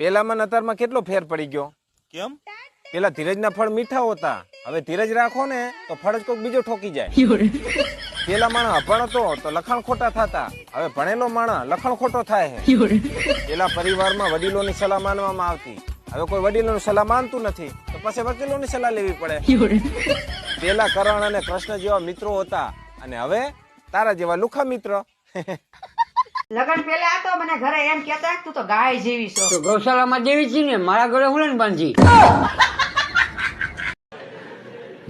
પેલામાં ને અત્યારમાં કેટલો ફેર પડી ગયો? કેમ? પેલા ધીરજના ફળ મીઠા હોતા. હવે ધીરજ રાખો ને તો ફળ જ કોઈક બીજો ઠોકી જાય. પેલા માણસ અભણ હતો તો લખાણ ખોટા થતા. હવે ભણેલો માણસ લખાણ ખોટો થાય છે પેલા પરિવારમાં વડીલોની સલાહ માનવામાં આવતી. હવે કોઈ વડીલોની સલાહ માનતું નથી તો પછી વકીલોની સલાહ લેવી પડે. પેલા કરણ અને કૃષ્ણ જેવા મિત્રો હતા. અને હવે તારા જેવા લુખા મિત્ર. લગન પેલા તો મને ઘરે એમ કેતા તું તો ગાય જેવી છો. તો ગૌશાળામાં જેવી છે ને મારા ઘરે હું બાંધી.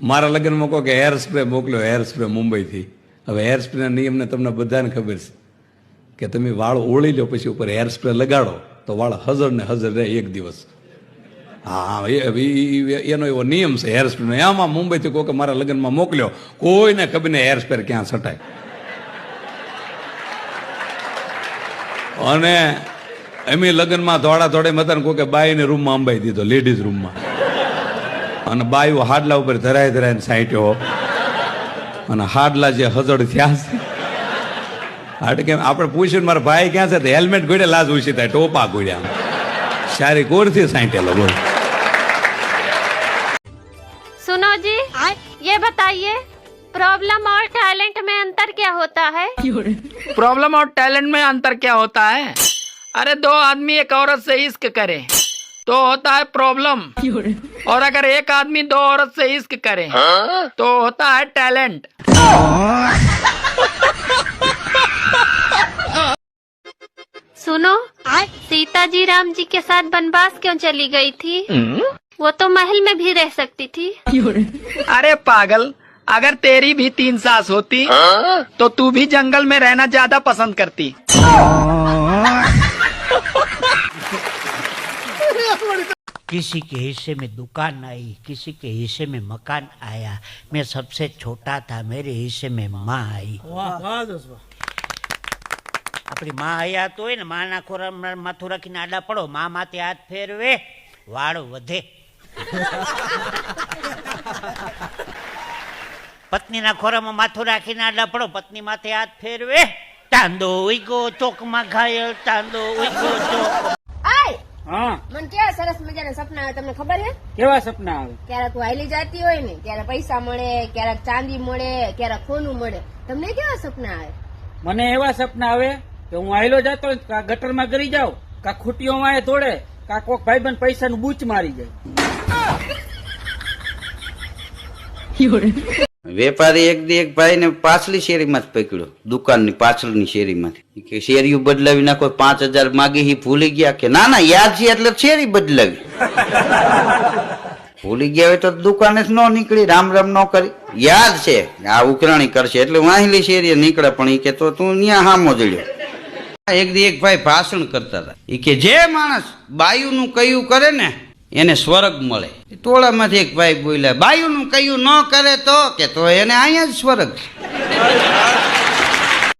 મારા લગ્નમાં કહો કે હેર સ્પ્રે મોકલ્યો હેર સ્પ્રે મુંબઈથી. હવે હેર સ્પ્રેના નિયમને તમને બધાને ખબર છે કે તમે વાળ ઓળી લો પછી ઉપર હેર સ્પ્રે લગાડો તો વાળ હજર ને હજર રહે એક દિવસ. હા એ- એ- એનો એવો નિયમ છે હેર સ્પ્રેનો એમાં મુંબઈથી કોઈ કે મારા લગ્નમાં મોકલ્યો કોઈને ખબર ને હેર સ્પ્રે ક્યાં છટાય. અને અમે લગ્નમાં દોડા દોડે મતાને કોઈ કે બાઈને રૂમમાં અંબાઈ દીધો લેડીઝ રૂમમાં અને બાયું હાડલા ઉપર ધરાય ધરાઈને સાંટ્યો અને હાડલા જે હજડ થયા છે હાડ કેમ આપણે પૂછ્યું ને મારા ભાઈ ક્યાં છે તો હેલ્મેટ ગોડે લાજ ઉછી થાય ટોપા ગોડ્યા સારી કોરથી સાંટેલો બોલ सुनो जी ये बताइए प्रॉब्लम और टैलेंट में अंतर क्या होता है? प्रॉब्लम और टैलेंट में अंतर क्या होता है? अरे दो आदमी एक औरत से इश्क करे तो होता है प्रॉब्लम। और अगर एक आदमी दो औरत से इश्क करे तो होता है टैलेंट। सुनो सीता जी राम जी के साथ बनवास क्यों चली गई थी? वो तो महल में भी रह सकती थी। अरे पागल अगर तेरी भी तीन सास होती तो तू भी जंगल में रहना ज्यादा पसंद करती किसी के हिस्से में दुकान आई किसी के हिस्से में मकान आया मैं सबसे छोटा था मेरे हिस्से में माँ आई આપણી માં હયાત હોય ને માના ખોરામાં માથું રાખીને આડા પડો માં માથે હાથ ફેરવે વાળ વધે પત્નીના ખોરામાં માથું રાખીને આડા પડો પત્ની માથે હાથ ફેરવે. તાંદો ઉઈગો ચોકમાં ઘાયલ તાંદો ઉઈગો ચોક. હા. મને કેવા સરસ મજાના સપના આવે તમને ખબર છે? કેવા સપના આવે? ક્યારેક તું જાતી જતી હોય ને ક્યારેક પૈસા મળે ક્યારેક ચાંદી મળે ક્યારેક સોનું મળે. તમને કેવા સપના આવે? મને એવા સપના આવે કે હું આયલો જતો ગટર કા ગટરમાં ગરી જાઉં કા ખૂટીઓમાં એ તોડે કા કોક ભાઈબંધ પૈસાનું બૂચ મારી જાય. વેપારી એક દી એક ભાઈ ને પાછલી શેરીમાં જ પકડ્યો, દુકાનની પાછળની શેરીમાંથી. કે શેરીઓ બદલાવી નાખો, પાંચ હજાર માગી હી ભૂલી ગયા કે ના ના, યાદ છે એટલે શેરી બદલાવી. ભૂલી ગયા હોય તો દુકાને જ ન નીકળી, રામ રામ ન કરી. યાદ છે, આ ઉકરાણી કરશે એટલે વાહેલી શેરીએ નીકળે, પણ એ કે તો તું ત્યાં હામો જડ્યો. એક દી એક ભાઈ ભાષણ કરતા હતા. એ કે જે માણસ બાયુનું કયું કરે ને એને સ્વર્ગ મળે. ટોળામાંથી એક ભાઈ બોલ્યા, બાયુનું કયું ન કરે તો? કે તો એને અહીંયા જ સ્વર્ગ